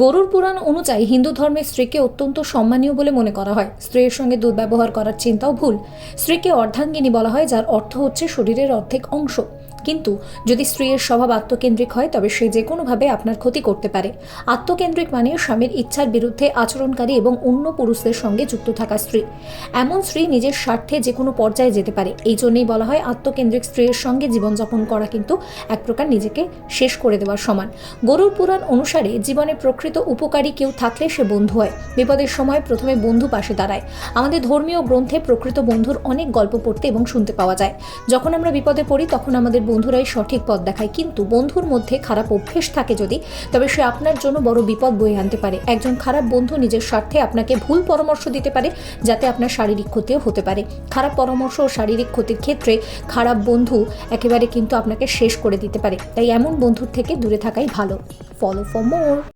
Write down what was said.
গরুর পুরাণ অনুযায়ী হিন্দু ধর্মের স্ত্রীকে অত্যন্ত সম্মানীয় বলে মনে করা হয়। স্ত্রীর সঙ্গে দুর্ব্যবহার করার চিন্তাও ভুল। স্ত্রীকে অর্ধাঙ্গিনী বলা হয়, যার অর্থ হচ্ছে শরীরের অর্ধেক অংশ। কিন্তু যদি স্ত্রীর স্বভাব আত্মকেন্দ্রিক হয়, তবে সে যে কোনোভাবে আপনার ক্ষতি করতে পারে। আত্মকেন্দ্রিক মানে স্বামীর ইচ্ছার বিরুদ্ধে আচরণকারী এবং অন্য পুরুষদের সঙ্গে যুক্ত থাকা স্ত্রী। এমন স্ত্রী নিজের স্বার্থে যে কোনো পর্যায়ে যেতে পারে। এই জন্যই বলা হয় আত্মকেন্দ্রিক স্ত্রীর সঙ্গে জীবনযাপন করা কিন্তু এক প্রকার নিজেকে শেষ করে দেওয়ার সমান। গরুর পুরাণ অনুসারে জীবনে প্রকৃত উপকারী কেউ থাকলে সে বন্ধু হয়। বিপদের সময় প্রথমে বন্ধু পাশে দাঁড়ায়। আমাদের ধর্মীয় গ্রন্থে প্রকৃত বন্ধুর অনেক গল্প পড়তে এবং শুনতে পাওয়া যায়। যখন আমরা বিপদে পড়ি, তখন আমাদের বন্ধুরাই সঠিক পথ দেখায়, কিন্তু বন্ধুর মধ্যে খারাপ অভ্যেস থাকে যদি, তবে সে আপনার জন্য বড় বিপদ বয়ে আনতে পারে। একজন খারাপ বন্ধু নিজের স্বার্থে আপনাকে ভুল পরামর্শ দিতে পারে, যাতে আপনার শারীরিক ক্ষতিও হতে পারে। খারাপ পরামর্শ ও শারীরিক ক্ষতির ক্ষেত্রে খারাপ বন্ধু একেবারে কিন্তু আপনাকে শেষ করে দিতে পারে। তাই এমন বন্ধুর থেকে দূরে থাকাই ভালো। Follow for more